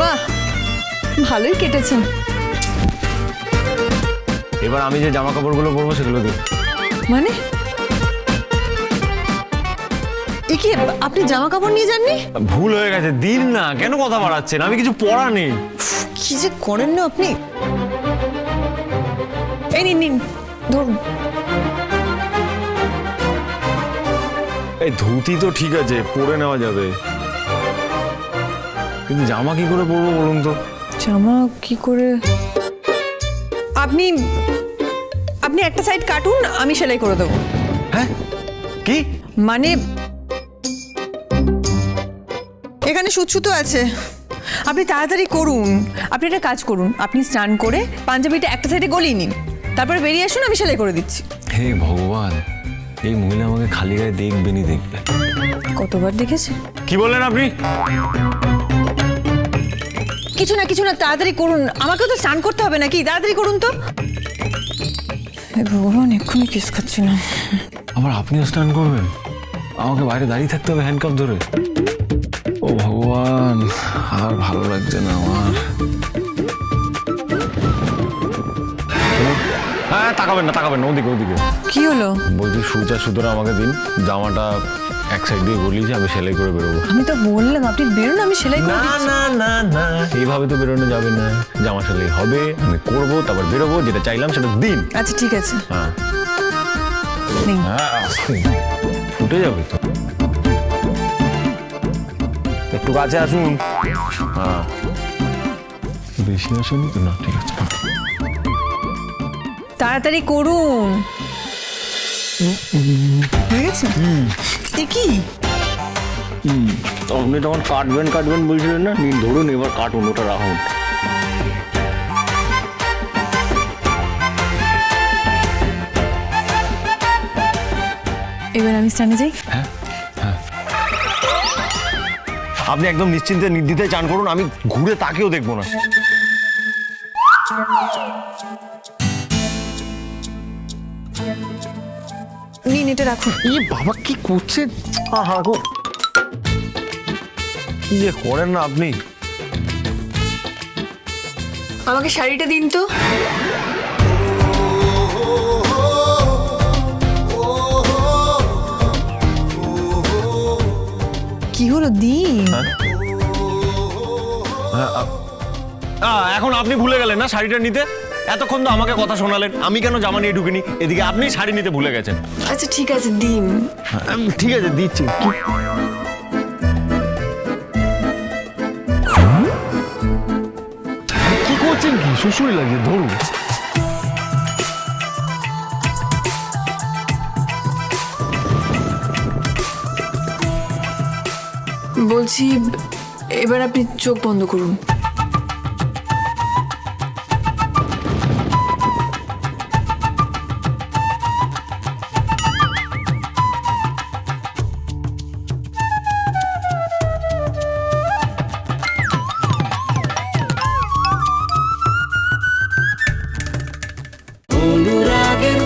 বাহ ভালোই কেটেছেন এবার আমি যে জামা কাপড়গুলো পরবো সেগুলো দিন মানে? এ কি আপনি জামা কাপড় নিয়ে যাননি? ভুল হয়ে গেছে দিন না কেন কথা বাড়াচ্ছেন? আমি কিছু পড়া নেই। কি যে করেন না আপনি? এই নিন নিন ধরুন। এই ধুতি তো ঠিক আছে পরে নেওয়া যাবে। কিন্তু জামা কি করে পরবো বলুন তো? জামা কি করে? আপনি আপনি একটা সাইড কাটুন আমি সেলাই করে দেবো। হ্যাঁ? কি? মানে এখানে সুতো আছে। আপনি তাড়াতাড়ি করুন। আপনি একটা কাজ করুন। আপনি স্নান করে পাঞ্জাবিটা একটা সাইডে গলিয়ে নিন। তারপরে বেরিয়ে আসুন আমি সেলাই করে দিচ্ছি। হে ভগবান এই মহিলা আমাকে খালি গায়ে দেখবেনই দেখবে। কতবার দেখেছে কি বললেন আপনি? কিছু না কিছু না তাড়াতাড়ি করুন। আমাকেও তো স্নান করতে হবে নাকি? তাড়াতাড়ি করুন তো। ভগবান এক্ষুনি কিস খাচ্ছি না। আবার আপনিও স্নান করবেন? আমাকে বাইরে দাঁড়িয়ে থাকতে হবে হ্যান্ডকাপ ধরে। ও ভগবান আর ভালো লাগছে না আমার। হ্যাঁ তাকাবেন না তাকাবেন না ওদিকে ওদিকে। কি হলো? বলছি সুচা সুতরা আমাকে দিন জামাটা এক সাইড দিয়ে গলিয়েছে আমি সেলাই করে বেরোবো। আমি তো বললাম আপনি বেরোন আমি সেলাই করে না না না না। এইভাবে তো বেরোনো যাবে না। জামা সেলাই হবে আমি করব তারপর বেরোবো যেটা চাইলাম সেটা দিন। আচ্ছা ঠিক আছে। হ্যাঁ। নিন। হ্যাঁ ফুটে যাবে তো। একটু কাছে আসুন। হ্যাঁ। বেশি আসুন তো? না ঠিক আছে। তাড়াতাড়ি করুন। হয়ে গেছে? এ কি? আপনি তখন কাটবেন কাটবেন বলছিলেন না? নিন ধরুন এবার কাটুন ওটা রাখুন। এবার আমি স্টানে যাই। আপনি একদম নিশ্চিন্তে নির্দ্বিধায় চান করুন আমি ঘুরে তাকেও দেখব না। নিন এটা রাখুন। ই বাবা কি করছেন? আহা গো। কি যে করেন না আপনি? আমাকে শাড়িটা দিন তো। কি হলো দিন? আহ, এখন আপনি ভুলে গেলেন না শাড়িটা নিতে? এতক্ষণ তো আমাকে কথা শোনালেন। আমি কেন জামা নিয়ে ঢুকিনি? এদিকে আপনি শাড়ি নিতে ভুলে গেছেন। আচ্ছা ঠিক আছে দিন। ঠিক আছে দিচ্ছি। কি- কি করছেন কি? শ্বশুরি লাগে ধরুন। বলছি এবার আপনি চোখ বন্ধ করুন।